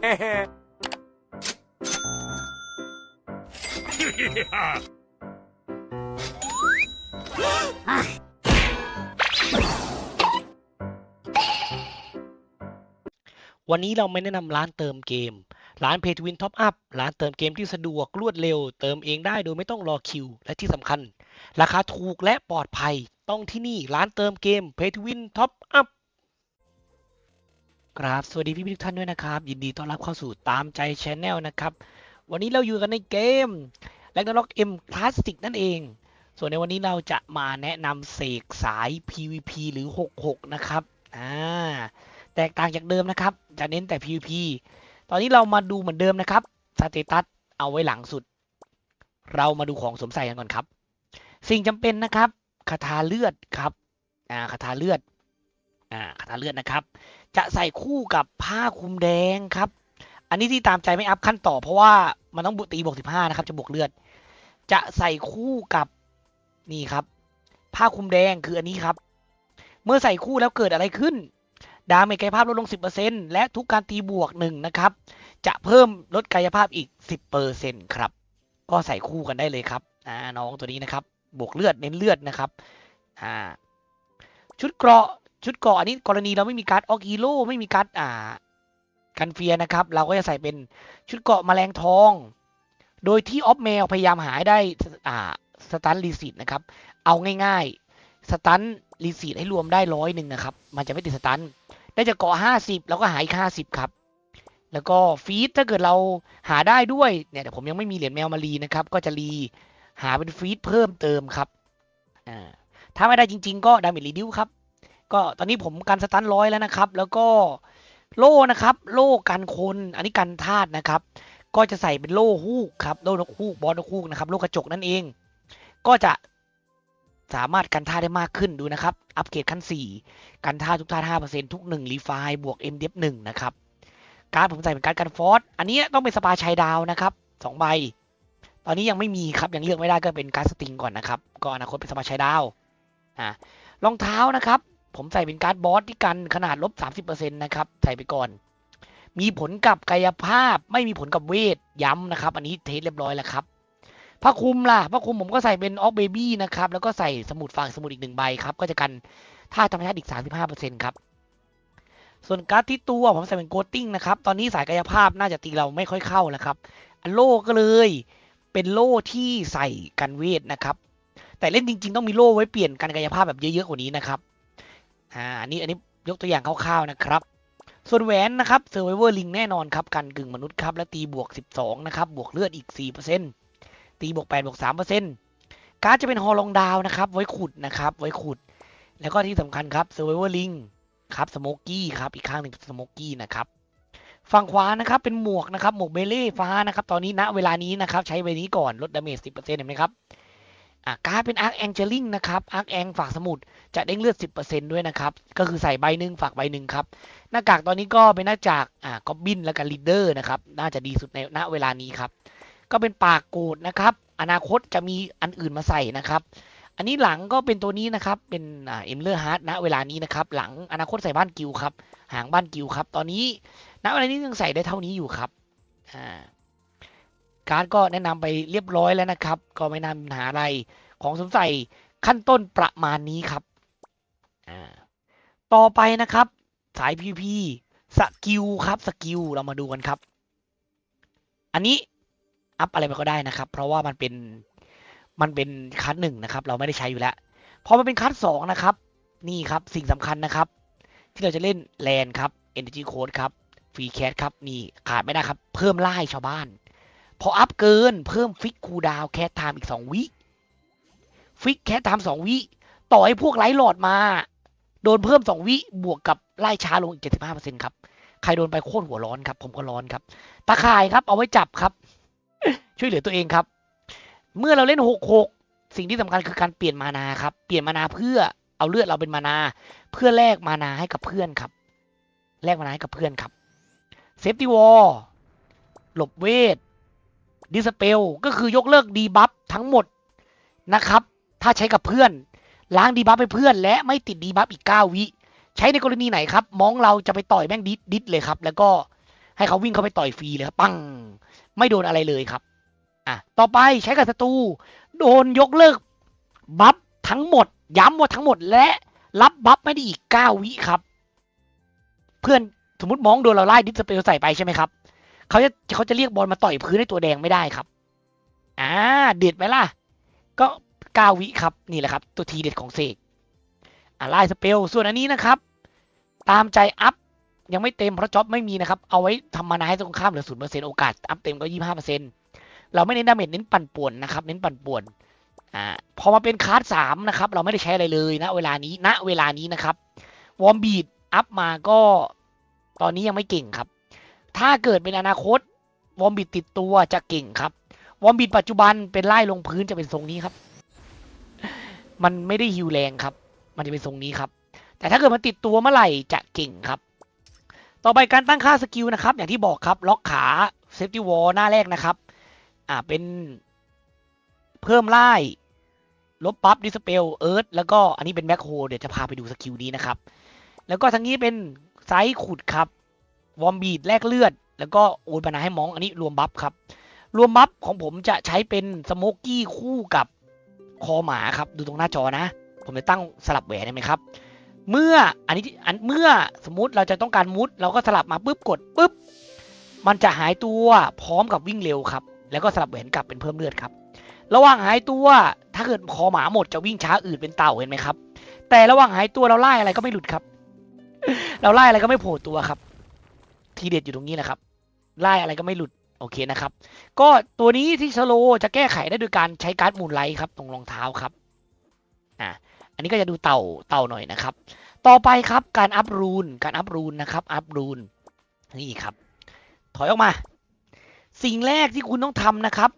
วันนี้เราไม่แนะนำร้านเติมเกม ร้าน Pay to Win Top Up ร้านเติมเกมที่สะดวกรวดเร็ว เติมเองได้โดยไม่ต้องรอคิว และที่สำคัญ ราคาถูกและปลอดภัย ต้องที่นี่ร้านเติมเกม Pay to Win Top Up ครับ สวัสดีพี่ๆทุกท่านด้วยนะครับ ยินดีต้อนรับเข้าสู่ตามใจ Channel นะครับ วันนี้เราอยู่กันในเกม r a g n a r o k M Classic นั่นเอง ส่วนในวันนี้เราจะมาแนะนำเสกสาย PVP หรือ 66 นะครับอ่าแตกต่างจากเดิมนะครับ จะเน้นแต่ PVP ตอนนี้เรามาดูเหมือนเดิมนะครับสเตตัสเอาไว้หลังสุด เรามาดูของสวมใส่กันก่อนครับ สิ่งจำเป็นนะครับคาถาเลือดครับอ่าคาถาเลือด อ่าคาถาเลือดนะครับ จะใส่คู่กับผ้าคลุมแดงครับ อันนี้ที่ตามใจไม่อัพขั้นต่อ เพราะว่ามันต้องบุตีบวก15นะครับ จะบวกเลือด จะใส่คู่กับนี่ครับ ผ้าคลุมแดงคืออันนี้ครับ เมื่อใส่คู่แล้วเกิดอะไรขึ้น ดาเมจกายภาพลดลง 10%และทุกการตีบวกหนึ่งนะครับ จะเพิ่มลดกายภาพอีก 10%ครับ ก็ใส่คู่กันได้เลยครับอ่าน้องตัวนี้นะครับ บวกเลือดเน้นเลือดนะครับอ่าชุดเกราะ ชุดเกาะอันนี้กรณีเราไม่มีการ์ดออกฮีโร่ไม่มีการ์ดอ่ากันเฟียนะครับ เราก็จะใส่เป็นชุดเกาะแมลงทอง โดยที่ออฟแมวพยายามหาได้อ่าสตันรีสิตนะครับ เอาง่ายๆสตันรีสิตให้รวมได้ร้อยหนึ่งนะครับ มันจะไม่ติดสตันได้จากเกาะห้าสิบแล้วก็หาอีกห้าสิบครับแล้วก็ฟีดถ้าเกิดเราหาได้ด้วยเนี่ยแต่ผมยังไม่มีเหรียญแมวมารีนะครับ ก็จะรีหาเป็นฟีดเพิ่มเติมครับอ่าถ้าไม่ได้จริง ๆ ก็ดามจรีดิวครับ ก็ตอนนี้ผมกันสตันร้อยแล้วนะครับ แล้วก็โล่นะครับ โล่กันคนอันนี้กันธาตุนะครับ ก็จะใส่เป็นโล่ฮูกครับโล่นกฮูกบอลนกฮูกนะครับโล่กระจกนั่นเอง ก็จะสามารถกันท่าได้มากขึ้นดูนะครับ อัปเกรดขั้น 4 กันท่าทุกท่า 5%ทุก 1 รีไฟบวก m d f 1นะครับ การดผมใส่เป็นการดกันฟอสอันนี้ต้องเป็นสปาชัยดาวนะครับ2ใบ ตอนนี้ยังไม่มีครับ ยังเลือกไม่ได้ก็เป็นการดสติงก่อนนะครับ ก็อนาคตเป็นสปาชัยดาวอ่ารองเท้านะครับ ผมใส่เป็นการ์ดบอสที่กันขนาดลบ 30%นะครับ ใส่ไปก่อน มีผลกับกายภาพ ไม่มีผลกับเวท ย้ำนะครับ อันนี้เทสเรียบร้อยแล้วครับผ้าคลุมล่ะผ้าคลุมผมก็ใส่เป็นออกเบบี้นะครับ แล้วก็ใส่สมุดฝากสมุดอีกหนึ่งใบครับ ก็จะกันท่าธรรมชาติอีก 35%ครับ ส่วนการ์ดที่ตัวผมใส่เป็นโกติ้งนะครับ ตอนนี้สายกายภาพน่าจะตีเราไม่ค่อยเข้าแล้วครับ อันโล่ก็เลย เป็นโล่ที่ใส่กันเวทนะครับ แต่เล่นจริง ๆ ต้องมีโล่ไว้เปลี่ยนกันกายภาพแบบเยอะๆกว่านี้นะครับ อ่าอันนี้อันนี้ยกตัวอย่างคร่าวๆนะครับ ส่วนแหวนนะครับ Survivor Ring แน่นอนครับกันกึ่งมนุษย์ครับและตีบวก 12 นะครับ บวกเลือดอีก 4%ตีบวก 8 บวก 3%การ์ดจะเป็นฮอลลองดาวนะครับ ไว้ขุดนะครับ ไว้ขุด แล้วก็ที่สำคัญครับ Survivor Ring ครับสโมกี้ครับอีกข้างหนึ่งสโมกี้นะครับฝั่งขวานะครับเป็นหมวกนะครับหมวกเบเล่ฟ้านะครับตอนนี้ณเวลานี้นะครับใช้ใบนี้ก่อนลดดาเมจ10%เห็นไหมครับ อ่าการ์ดเป็นอาร์คแองเจลิงนะครับอาร์คแองฝากสมุดจะเด้งเลือด 10%ด้วยนะครับ ก็คือใส่ใบหนึ่งฝากใบหนึ่งครับ หน้ากากตอนนี้ก็เป็นหน้ากากอ่ากอบบินแล้วก็ลีดเดอร์นะครับ น่าจะดีสุดในณเวลานี้ครับ ก็เป็นปากโกดนะครับ อนาคตจะมีอันอื่นมาใส่นะครับ อันนี้หลังก็เป็นตัวนี้นะครับ เป็นอ่าเอ็มเลอร์ฮาร์ดณเวลานี้นะครับ หลังอนาคตใส่บ้านกิวครับ หางบ้านกิวครับ ตอนนี้ณเวลานี้ยังใส่ได้เท่านี้อยู่ครับ อ่า การดก็แนะนำไปเรียบร้อยแล้วนะครับ ก็ไม่น่ามีปัญหาอะไรของสมใส่ขั้นต้นประมาณนี้ครับ ต่อไปนะครับ สาย PVP สกิลครับสกิลเรามาดูกันครับ อันนี้อัพอะไรไปก็ได้นะครับ เพราะว่ามันเป็นมันเป็นคัสหนึ่งนะครับ เราไม่ได้ใช้อยู่แล้วพอมันเป็นคัสสองนะครับ นี่ครับสิ่งสำคัญนะครับ ที่เราจะเล่นแลนครับ Energy Code ครับฟรีแคสครับนี่ขาดไม่ได้ครับ เพิ่มไล่ชาวบ้าน พออัพเกินเพิ่มฟิกคูดาวแคสไทม์อีกสองวิฟิกแคสไทม์สองวิต่อให้พวกไลท์หลอดมา โดนเพิ่มสองวิบวกกับไล่ช้าลงอีกเจ็ดสิบห้าเปอร์เซ็นครับใครโดนไปโคตรหัวร้อนครับ ผมก็ร้อนครับตาข่ายครับ เอาไว้จับครับ ช่วยเหลือตัวเองครับ เมื่อเราเล่นหกหกสิ่งที่สำคัญคือการเปลี่ยนมานาครับ เปลี่ยนมานาเพื่อเอาเลือดเราเป็นมานา เพื่อแลกมานาให้กับเพื่อนครับแลกมานาให้กับเพื่อนครับเซฟตี้วอลหลบเวท ดิสเปลก็คือยกเลิกดีบัฟทั้งหมดนะครับ ถ้าใช้กับเพื่อนล้างดีบัฟให้เพื่อน และไม่ติดดีบัฟอีก 9 วิ ใช้ในกรณีไหนครับ มองเราจะไปต่อยแม่งดิดดิดเลยครับ แล้วก็ให้เขาวิ่งเข้าไปต่อยฟรีเลยครับปัง ไม่โดนอะไรเลยครับ อะ ต่อไปใช้กับศัตรูโดนยกเลิกบัฟทั้งหมด ย้ำว่าทั้งหมดและรับบัฟไม่ได้อีก 9 วิครับ เพื่อนสมมติมองโดนเราไล่ดิสเปลใส่ไปใช่ไหมครับ เขาจะเขาจะเรียกบอลมาต่อยพื้นให้ตัวแดงไม่ได้ครับ อ่า เด็ดไหมล่ะ ก็9วิครับ นี่แหละครับ ตัวทีเด็ดของเสกอ่าไล่สเปล ส่วนอันนี้นะครับ ตามใจอัพยังไม่เต็มเพราะจ็อบไม่มีนะครับ เอาไว้ทำมานาให้ตรงข้ามเหลือศูนย์เปอร์เซ็นต์โอกาสอัพเต็มก็ยี่ห้าเปอร์เซ็นต์เราไม่เน้นดาเมจเน้นปั่นป่วนนะครับ เน้นปั่นป่วน อ่า พอมาเป็นคาร์ดสามนะครับ เราไม่ได้ใช้อะไรเลยนะ เวลานี้ณเวลานี้นะครับ วอร์มบีดอัพมาก็ ตอนนี้ยังไม่เก่งครับ ถ้าเกิดเป็นอนาคตวอมบีดติดตัวจะเก่งครับ วอมบีดปัจจุบันเป็นไล่ลงพื้นจะเป็นทรงนี้ครับ มันไม่ได้ฮิวแรงครับ มันจะเป็นทรงนี้ครับ แต่ถ้าเกิดมันติดตัวเมื่อไหร่จะเก่งครับ ต่อไปการตั้งค่าสกิลนะครับ อย่างที่บอกครับ ล็อกขาเซฟตี้วอลหน้าแรกนะครับ อ่าเป็นเพิ่มไล่ลบปั๊บดิสเปลเอิร์ธแล้วก็อันนี้เป็นแบ็คโฮเดี๋ยวจะพาไปดูสกิลนี้นะครับ แล้วก็ทั้งนี้เป็นไซส์ขุดครับ วอมบีดแลกเลือด แล้วก็โอนบานาให้มอง อันนี้รวมบัฟครับ รวมบัฟของผมจะใช้เป็นสโมกกี้คู่กับคอหมาครับ ดูตรงหน้าจอนะ ผมจะตั้งสลับแหวนได้ไหมครับ เมื่ออันนี้อันเมื่อสมมุติเราจะต้องการมุด เราก็สลับมาปุ๊บกดปุ๊บมันจะหายตัวพร้อมกับวิ่งเร็วครับ แล้วก็สลับแหวนกลับเป็นเพิ่มเลือดครับ ระหว่างหายตัวถ้าเกิดคอหมาหมดจะวิ่งช้าอืดเป็นเต่าเห็นไหมครับ แต่ระหว่างหายตัวเราไล่อะไรก็ไม่หลุดครับ เราไล่อะไรก็ไม่โผล่ตัวครับ ทีเด็ดอยู่ตรงนี้นะครับไล่อะไรก็ไม่หลุดโอเคนะครับ ก็ตัวนี้ที่สโลจะแก้ไขได้โดยการใช้การ์ดมูลไลท์ครับตรงรองเท้าครับอ่าอันนี้ก็จะดูเต่าเต่าหน่อยนะครับ ต่อไปครับการอัพรูนการอัพรูนนะครับอัพรูนนี่ครับ ถอยออกมา สิ่งแรกที่คุณต้องทำนะครับ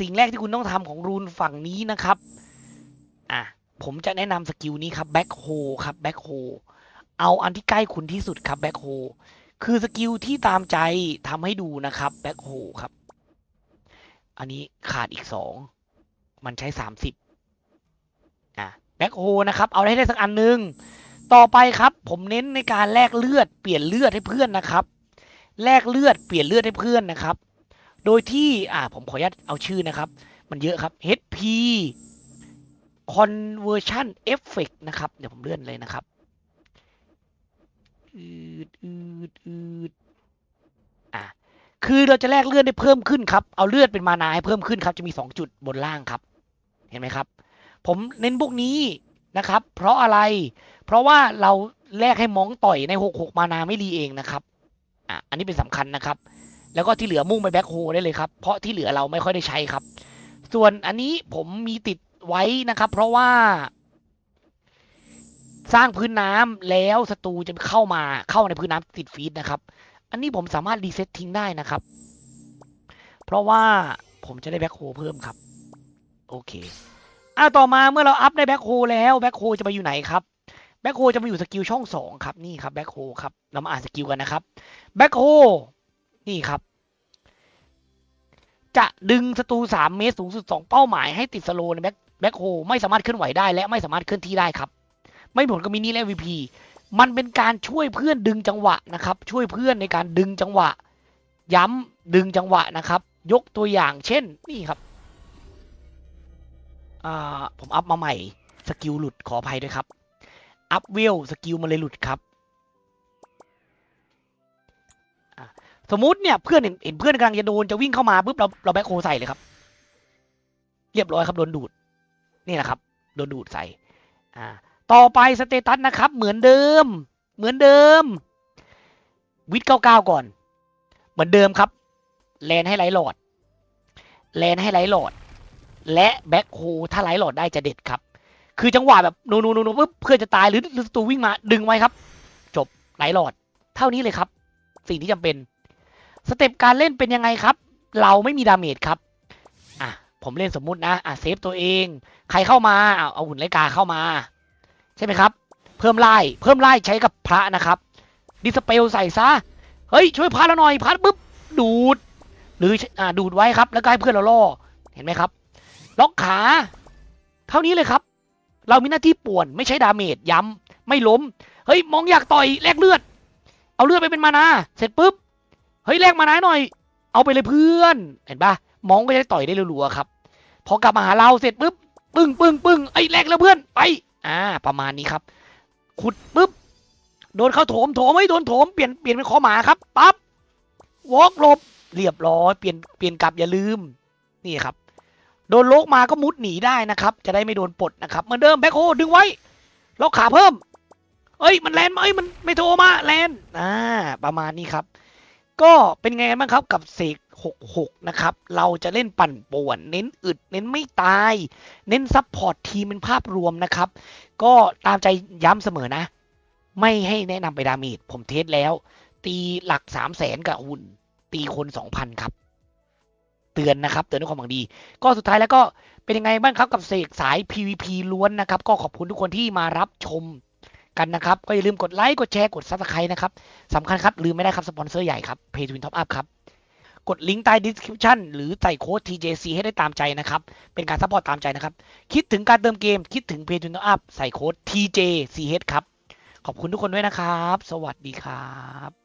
สิ่งแรกที่คุณต้องทำของรูนฝั่งนี้นะครับอะผมจะแนะนำสกิลนี้ครับแบ็คโฮครับแบ็คโฮเอาอันที่ใกล้คุณที่สุดครับแบ็คโฮ คือสกิลที่ตามใจทำให้ดูนะครับแบ็คโฮครับ อันนี้ขาดอีกสองมันใช้สามสิบอะแบ็คโฮนะครับ เอาให้ได้สักอันหนึงต่อไปครับ ผมเน้นในการแลกเลือดเปลี่ยนเลือดให้เพื่อนนะครับแลกเลือดเปลี่ยนเลือดให้เพื่อนนะครับ โดยที่อ่าผมขออนุญาตเอาชื่อนะครับ มันเยอะครับ HP conversion effect นะครับ เดี๋ยวผมเลื่อนเลยนะครับ อืดอืดอืดอะคือเราจะแลกเลือดได้เพิ่มขึ้นครับ เอาเลือดเป็นมานาให้เพิ่มขึ้นครับ จะมี 2 จุดบนล่างครับ เห็นไหมครับ ผมเน้นพวกนี้นะครับ เพราะอะไร เพราะว่าเราแลกให้มองต่อยใน 66 มานาไม่รีเองนะครับอะอันนี้เป็นสำคัญนะครับ แล้วก็ที่เหลือมุ่งไปแบ็คโฮได้เลยครับ เพราะที่เหลือเราไม่ค่อยได้ใช้ครับ ส่วนอันนี้ผมมีติดไว้นะครับ เพราะว่า สร้างพื้นน้ำแล้วศัตรูจะเข้ามาเข้าในพื้นน้ำติดฟีดนะครับ อันนี้ผมสามารถรีเซ็ตทิ้งได้นะครับ เพราะว่าผมจะได้แบ็คโฮเพิ่มครับ โอเคอ่าต่อมาเมื่อเราอัพได้แบ็คโฮแล้วแบ็คโฮจะไปอยู่ไหนครับแบ็คโฮจะมาอยู่สกิลช่องสองครับนี่ครับแบ็คโฮครับเรามาอ่านสกิลกันนะครับแบ็คโฮนี่ครับ จะดึงศัตรูสามเมตรสูงสุดสองเป้าหมายให้ติดสโลในแบ็คแบ็คโฮไม่สามารถเคลื่อนไหวได้และไม่สามารถเคลื่อนที่ได้ครับ ไม่ผลกับมินิและ VP มันเป็นการช่วยเพื่อนดึงจังหวะนะครับ ช่วยเพื่อนในการดึงจังหวะ ย้ำดึงจังหวะนะครับ ยกตัวอย่างเช่นนี่ครับผมอัพมาใหม่สกิลหลุดขออภัยด้วยครับ อัพเวลสกิลมันเลยหลุดครับสมมติเนี่ยเพื่อนเห็นเห็นเพื่อนกำลังจะโดนจะวิ่งเข้ามาปุ๊บเราเราแบ็คโฮใส่เลยครับ เรียบร้อยครับโดนดูดนี่แหละครับโดนดูดใส่อ่า ต่อไปสเตตัสนะครับ เหมือนเดิม เหมือนเดิม วิดเก้าเก้าก่อน เหมือนเดิมครับ แลนให้ไลหลอด แลนให้ไลหลอด และแบ็คโฮถ้าไลหลอดได้จะเด็ดครับ คือจังหวะแบบโนโนโนโนปุ๊บเพื่อจะตายหรือหรือศัตรูวิ่งมาดึงไว้ครับ จบไลหลอด เท่านี้เลยครับ สิ่งที่จำเป็น สเต็ปการเล่นเป็นยังไงครับ เราไม่มีดาเมจครับอะผมเล่นสมมุตินะอะเซฟตัวเอง ใครเข้ามาเอาเอาหุ่นไลกาเข้ามา ช่ไหมครับ เพิ่มไล่เพิ่มไล่ใช้กับพระนะครับ ดิสเปลใส่ซะ เฮ้ย ช่วยพระเราหน่อยพระปุ๊บดูด หรืออ่าดูดไว้ครับ แล้วก็ให้เพื่อนเราล่อ เห็นไหมครับ ล็อกขา เท่านี้เลยครับ เรามีหน้าที่ป่วนไม่ใช้ดาเมจย้ำไม่ล้ม เฮ้ย มองอยากต่อยแลกเลือด เอาเลือดไปเป็นมานาเสร็จปุ๊บ เฮ้ยแลกมานะหน่อย เอาไปเลยเพื่อน เห็นปะมองก็จะต่อยได้รัวๆครับ พอกลับมาหาเราเสร็จปุ๊บ ปึ้งปึ้งปึ้งไอ้แลกแล้วเพื่อน ไป อ่า ประมาณนี้ครับ ขุดปุ๊บ โดนเข้าโถม โถมไม่โดนโถม เปลี่ยน เปลี่ยนเป็นคอหมาครับ ปั๊บ วอล์กลบ เรียบร้อย เปลี่ยน เปลี่ยนกลับอย่าลืม นี่ครับ โดนโลกมาก็มุดหนีได้นะครับ จะได้ไม่โดนปลดนะครับ เหมือนเดิมแบ็คโฮดึงไว้ ล็อกขาเพิ่ม เอ้ย มันแลนด์มาเอ้ย มันไม่โทรมา แลนด์อ่า ประมาณนี้ครับ ก็เป็นไงบ้างครับกับเสก 66 นะครับ เราจะเล่นปั่นป่วน เน้นอึด เน้นไม่ตาย เน้นซัพพอร์ตทีมเป็นภาพรวมนะครับ ก็ตามใจย้ำเสมอนะ ไม่ให้แนะนำไปดาเมจผมเทสแล้ว ตีหลัก 3 0 0แสนกับหุ่น ตีคน 2,000 ครับ เตือนนะครับ เตือนด้วยความหวังดี ก็สุดท้ายแล้วก็เป็นยังไงบ้างครับกับเสกสาย PVP ล้วนนะครับ ก็ขอบคุณทุกคนที่มารับชมกันนะครับ ก็อย่าลืมกดไลค์ กดแชร์ กด Subscribe นะครับสำคัญครับ ลืมไม่ได้ครับ สปอนเซอร์ใหญ่ครับ Pay to Win Top Up ครับ กดลิงก์ใต้ description หรือใส่โค้ด TJC ให้ได้ตามใจนะครับ เป็นการซัพพอร์ตตามใจนะครับ คิดถึงการเติมเกม คิดถึง Pay to n Up ใส่โค้ด TJCH ครับ ขอบคุณทุกคนด้วยนะครับ สวัสดีครับ